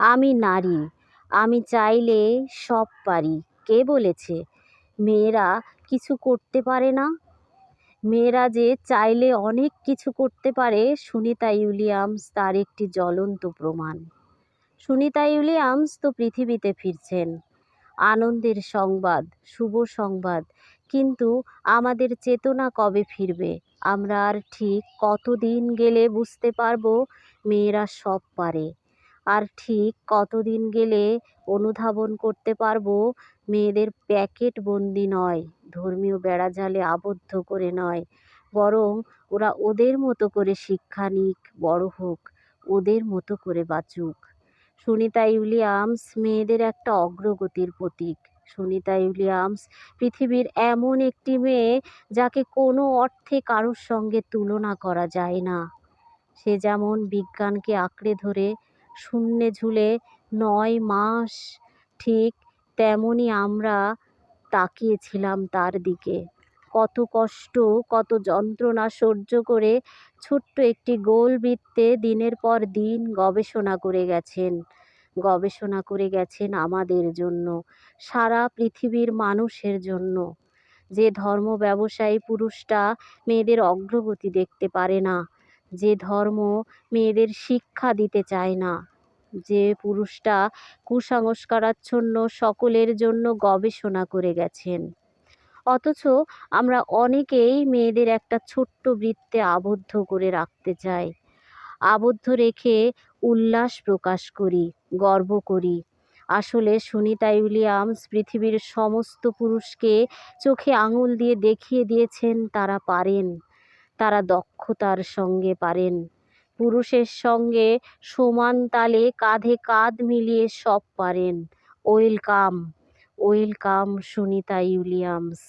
আমি নারী, আমি চাইলে সব পারি। কে বলেছে? মেয়েরা কিছু করতে পারে না? মেয়েরা যে চাইলে অনেক কিছু করতে পারে, সুনিতা উইলিয়ামস তার একটি জ্বলন্ত প্রমাণ। সুনিতা উইলিয়ামস তো পৃথিবীতে ফিরছেন। আনন্দের সংবাদ, শুভ সংবাদ, কিন্তু আমাদের চেতনা কবে ফিরবে? আমরা আর ঠিক কতদিন গেলে বুঝতে পারব মেয়েরা সব পারে। আর ঠিক কতদিন গেলে অনুধাবন করতে পারব? মেয়েদের প্যাকেট বন্দি নয়, ধর্মীয় বেড়াজালে আবদ্ধ করে নয়, বরং ওরা ওদের মতো করে শিক্ষা নিক, বড় হোক, ওদের মতো করে বাঁচুক। সুনিতা উইলিয়ামস মেয়েদের একটা অগ্রগতির প্রতীক। সুনিতা উইলিয়ামস পৃথিবীর এমন একটি মেয়ে যাকে কোনো অর্থে কারোর সঙ্গে তুলনা করা যায় না। সে যেমন বিজ্ঞানকে আঁকড়ে ধরে শূন্যে ঝুলে নয় মাস ঠিক তেমনই আমরা তাকিয়েছিলাম তার দিকে। কত কষ্ট, কত যন্ত্রণা সহ্য করে ছোট্ট একটি গোল বৃত্তে দিনের পর দিন গবেষণা করে গেছেন, গবেষণা করে গেছেন আমাদের জন্য, সারা পৃথিবীর মানুষের জন্য। যে ধর্ম ব্যবসায়ী পুরুষটা মেয়েদের অগ্রগতি দেখতে পারে না, যে ধর্ম মেয়েদের শিক্ষা দিতে চায় না যে পুরুষটা কুসংস্কারাচ্ছন্ন সকলের জন্য গবেষণা করে গেছেন। অথচ আমরা অনেকেই মেয়েদের একটা ছোট্ট বৃত্তে আবদ্ধ করে রাখতে চাই। আবদ্ধ রেখে উল্লাস প্রকাশ করি, গর্ব করি। আসলে সুনিতা উইলিয়ামস পৃথিবীর সমস্ত পুরুষকে চোখে আঙুল দিয়ে দেখিয়ে দিয়েছেন, তারা পারেন। তারা দক্ষতার সঙ্গে পারেন। পুরুষের সঙ্গে সমান তালে কাঁধে কাঁধ মিলিয়ে সব পারেন। Welcome welcome Sunita Williams.